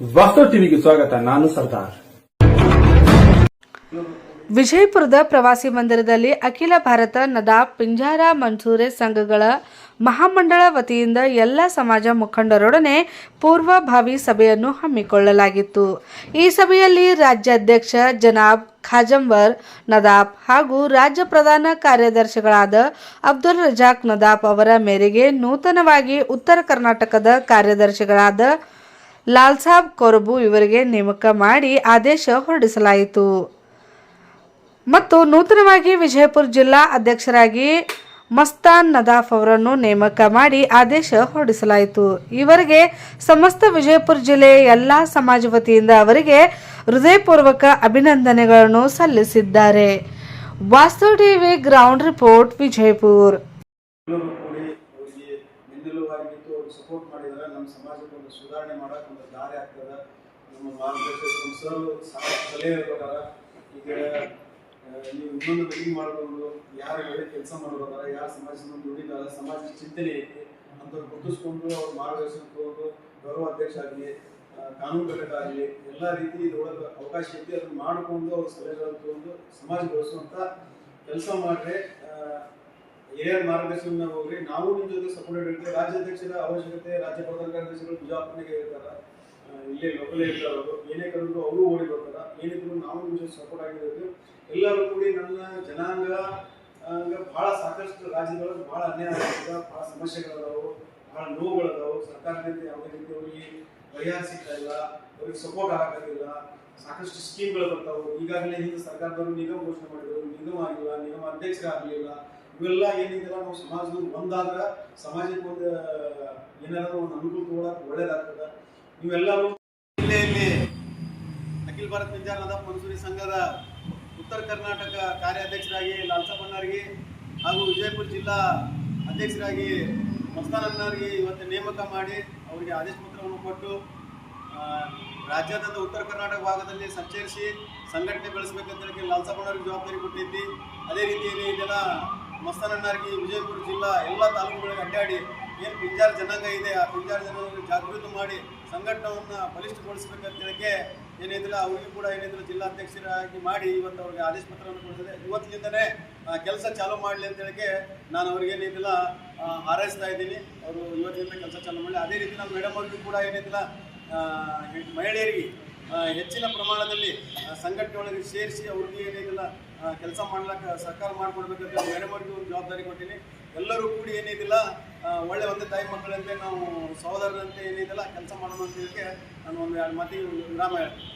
ವಾಸ್ತವ ಟಿವಿಗೆ ಸ್ವಾಗತ, ನಾನು ಸರ್ದಾರ್. ವಿಜಯಪುರದ ಪ್ರವಾಸಿ ಮಂದಿರದಲ್ಲಿ ಅಖಿಲ ಭಾರತ ನದಾಬ್ ಪಿಂಜಾರ ಮನ್ಸೂರೆ ಸಂಘಗಳ ಮಹಾಮಂಡಳ ವತಿಯಿಂದ ಎಲ್ಲ ಸಮಾಜ ಮುಖಂಡರೊಡನೆ ಪೂರ್ವಭಾವಿ ಸಭೆಯನ್ನು ಹಮ್ಮಿಕೊಳ್ಳಲಾಗಿತ್ತು. ಈ ಸಭೆಯಲ್ಲಿ ರಾಜ್ಯಾಧ್ಯಕ್ಷ ಜನಾಬ್ ಖಾಜಂವರ್ ನದಾಬ್ ಹಾಗೂ ರಾಜ್ಯ ಪ್ರಧಾನ ಕಾರ್ಯದರ್ಶಿಗಳಾದ ಅಬ್ದುಲ್ ರಜಾಕ್ ನದಾಬ್ ಅವರ ಮೇರೆಗೆ ನೂತನವಾಗಿ ಉತ್ತರ ಕರ್ನಾಟಕದ ಕಾರ್ಯದರ್ಶಿಗಳಾದ ಲಾಲ್ಸಾಬ್ ಕೊರಬು ಇವರಿಗೆ ನೇಮಕ ಮಾಡಿ ಆದೇಶ ಹೊರಡಿಸಲಾಯಿತು. ಮತ್ತು ನೂತನವಾಗಿ ವಿಜಯಪುರ ಜಿಲ್ಲಾ ಅಧ್ಯಕ್ಷರಾಗಿ ಮಸ್ತಾನ್ ನದಾಫ್ ಅವರನ್ನು ನೇಮಕ ಮಾಡಿ ಆದೇಶ ಹೊರಡಿಸಲಾಯಿತು. ಇವರಿಗೆ ಸಮಸ್ತ ವಿಜಯಪುರ ಜಿಲ್ಲೆಯ ಎಲ್ಲ ಸಮಾಜ ವತಿಯಿಂದ ಅವರಿಗೆ ಹೃದಯಪೂರ್ವಕ ಅಭಿನಂದನೆಗಳನ್ನು ಸಲ್ಲಿಸಿದ್ದಾರೆ. Vastava TV ground report Vijayapura ಎಲ್ಲರೂ ಕೂಡಿ ಅವರಿಗೆ ಬೆನ್ನೆಲುಬಾಗಿ ನಿಂತು ಅವ್ರಿಗೆ ಸಪೋರ್ಟ್ ಮಾಡಿದರೆ ನಮ್ಮ ಸಮಾಜಕ್ಕೆ ಒಂದು ಸುಧಾರಣೆ ಮಾಡಕ್ಕೆ ಒಂದು ದಾರಿ ಆಗ್ತದೆ. ನಮ್ಮ ಮಾರ್ಗದರ್ಶಕ ಸರ್ ಸಲಹೆ ಇರ್ಬೇಕಾರ ಈಗ ನೀವು ಇನ್ನೊಂದು ಮೀಟಿಂಗ್ ಮಾಡ್ಕೊಂಡು ಯಾರು ಒಳ್ಳೆ ಕೆಲಸ ಮಾಡ್ಬೇಕಾರ ಯಾರು ಸಮಾಜ ಸಂಬಂಧ ದುಡಿದಾರ ಸಮಾಜ ಚಿಂತನೆ ಐತಿ ಅಂತ ಗುರುತಿಸ್ಕೊಂಡು ಅವ್ರ ಮಾರ್ಗದರ್ಶನ ತಗೊಂಡು ಗೌರವ ಅಧ್ಯಕ್ಷ ಆಗಲಿ ಕಾನೂನು ಘಟಕ ಆಗಲಿ, ಎಲ್ಲ ರೀತಿ ಇದ್ರೊಳಗೆ ಅವಕಾಶ ಐತಿ, ಅದನ್ನ ಮಾಡಿಕೊಂಡು ಅವ್ರ ಸಲಹೆಗಳನ್ನು ತಗೊಂಡು ಸಮಾಜ ಬೆಳೆಸುವಂತ ಕೆಲಸ ಮಾಡ್ರೆ. ಹಿರಿಯರ ಮಾರ್ಗದರ್ಶನ ಹೋಗ್ರಿ. ನಾವು ನಿಮ್ ಜೊತೆ ಸಪೋರ್ಟ್ ಇರ್ತೀವಿ ರಾಜ್ಯಾಧ್ಯಕ್ಷರ ಅವಶ್ಯಕತೆ, ರಾಜ್ಯ ಪ್ರಧಾನ ಕಾರ್ಯದರ್ಶಿಗಳು ಬಿಜಾಪುರನಿಗೆ ಇರ್ತಾರ ಇಲ್ಲೇ ಲೋಕಲ್ ಇರ್ತಾರ ಅವರು ಏನೇ ಕರೆದ್ರು ಅವರು ಓಡಿ ಬರ್ತಾರ. ಏನಿದ್ರು ನಾವು ನಿಮ್ ಜೊತೆ ಸಪೋರ್ಟ್ ಆಗಿರ್ತೀವಿ ಎಲ್ಲರೂ ಕೂಡಿ ನನ್ನ ಜನಾಂಗ ಬಹಳ ಸಾಕಷ್ಟು ರಾಜ್ಯಗಳು ಬಹಳ ಅನ್ಯಾಯ ಆಗ್ತದ ಬಹಳ ಸಮಸ್ಯೆಗಳದಾವು, ಬಹಳ ನೋವುಗಳದಾವು. ಸರ್ಕಾರದಿಂದ ಯಾವುದೇ ರೀತಿ ಅವರಿಗೆ ಪರಿಹಾರ ಸಿಗ್ತಾ ಇಲ್ಲ. ಅವ್ರಿಗೆ ಸಪೋರ್ಟ್ ಆಗಿಲ್ಲ ಸಾಕಷ್ಟು ಸ್ಕೀಮ್ಗಳು ಬರ್ತಾವು. ಈಗಾಗಲೇ ಹಿಂದೆ ಸರ್ಕಾರದವರು ನಿಗಮ ಘೋಷಣೆ ಮಾಡಿದ್ರು. ನಿಗಮ ಆಗಿಲ್ಲ, ನಿಗಮ ಅಧ್ಯಕ್ಷರಾಗಲಿಲ್ಲ. ಇವೆಲ್ಲ ಏನಿದೆಲ್ಲ ನಾವು ಸಮಾಜದಲ್ಲಿ ಒಂದಾದ್ರ ಸಮಾಜಕ್ಕೆ ಒಂದು ಏನಾದರೂ ಒಂದು ಅನುಕೂಲ ತಗೊಳಕ್ಕೆ ಒಳ್ಳೇದಾಗ್ತದ. ನೀವೆಲ್ಲರೂ ಜಿಲ್ಲೆಯಲ್ಲಿ ಅಖಿಲ ಭಾರತ ವಿಚಾರದ ಮನ್ಸೂರಿ ಸಂಘದ ಉತ್ತರ ಕರ್ನಾಟಕ ಕಾರ್ಯಾಧ್ಯಕ್ಷರಾಗಿ ಲಾಲ್ಸಾ ಬಣ್ಣಾರ್ಗಿ ಹಾಗೂ ವಿಜಯಪುರ ಜಿಲ್ಲಾ ಅಧ್ಯಕ್ಷರಾಗಿ ಮಸ್ತಾನ್ ಅಣ್ಣಾರ್ಗೆ ಇವತ್ತು ನೇಮಕ ಮಾಡಿ ಅವರಿಗೆ ಆದೇಶ ಪತ್ರವನ್ನು ಕೊಟ್ಟು ರಾಜ್ಯಾದ್ಯಂತ ಉತ್ತರ ಕರ್ನಾಟಕ ಭಾಗದಲ್ಲಿ ಸಂಚರಿಸಿ ಸಂಘಟನೆ ಬೆಳೆಸಬೇಕಂತ ಹೇಳಿ ಲಾಲ್ಸಾ ಬಣ್ಣಾರ್ಗೆ ಜವಾಬ್ದಾರಿ ಕೊಟ್ಟೈತಿ ಅದೇ ರೀತಿಯಲ್ಲಿ ಇದೆಲ್ಲ ಮಸ್ತಾನಣ್ಣಾರ್ಗಿ ವಿಜಯಪುರ ಜಿಲ್ಲಾ ಎಲ್ಲ ತಾಲೂಕುಗಳಿಗೆ ಅಡ್ಡಾಡಿ ಏನು ಪಿಂಜಾರ್ ಜನಾಂಗ ಇದೆ ಆ ಪಿಂಜಾರ್ ಜನಾಂಗ ಜಾಗೃತಿ ಮಾಡಿ ಸಂಘಟನವನ್ನು ಬಲಿಷ್ಠಗೊಳಿಸಬೇಕಂತ ಹೇಳಿಕ್ಕೆ ಏನಿದ್ದಿಲ್ಲ ಅವರಿಗೂ ಕೂಡ ಏನಿದ್ರು ಜಿಲ್ಲಾಧ್ಯಕ್ಷರಾಗಿ ಮಾಡಿ ಇವತ್ತು ಅವ್ರಿಗೆ ಆದೇಶ ಪತ್ರವನ್ನು ಕೊಡಿಸಿದೆ ಇವತ್ತಿನಿಂದನೇ ಕೆಲಸ ಚಾಲೂ ಮಾಡಲಿ ಅಂತ ಹೇಳಕ್ಕೆ ನಾನು ಅವ್ರಿಗೆ ಏನಿದಿಲ್ಲ ಆ, ಹಾರೈಸ್ತಾ ಇದ್ದೀನಿ. ಅವರು ಇವತ್ತಿನಿಂದ ಕೆಲಸ ಚಾಲೂ ಮಾಡಲಿ. ಅದೇ ರೀತಿ ನಮ್ಮ ಮೇಡಮ್ ಅವ್ರಿಗೂ ಕೂಡ ಏನಿದ್ದಿಲ್ಲ ಮಹಿಳೆಯರಿಗೆ ಹೆಚ್ಚಿನ ಪ್ರಮಾಣದಲ್ಲಿ ಸಂಘಟನೆಯೊಳಗೆ ಸೇರಿಸಿ ಅವ್ರಿಗೆ ಏನಿದಿಲ್ಲ ಕೆಲಸ ಮಾಡ್ಲಿಕ್ಕೆ ಸರ್ಕಾರ ಮಾಡಿಕೊಡ್ಬೇಕಂತ ಮೇಡಮ್ ಅವ್ರಿಗೆ ಒಂದು ಜವಾಬ್ದಾರಿ ಕೊಟ್ಟಿನಿ. ಎಲ್ಲರೂ ಕೂಡಿ ಏನಿದಿಲ್ಲ ಒಳ್ಳೆ ಒಂದೇ ತಾಯಿ ಮಕ್ಕಳಂತೆ ನಾವು ಸಹೋದರರಂತೆ ಏನಿದಿಲ್ಲ, ಕೆಲಸ ಮಾಡೋಣ ಅಂತ ಹೇಳಿಕೆ ನಾನು ಒಂದು ಎರಡು ಮಾತಿಗೆ ವಿರಾಮ ಹೇಳ್ತೀನಿ.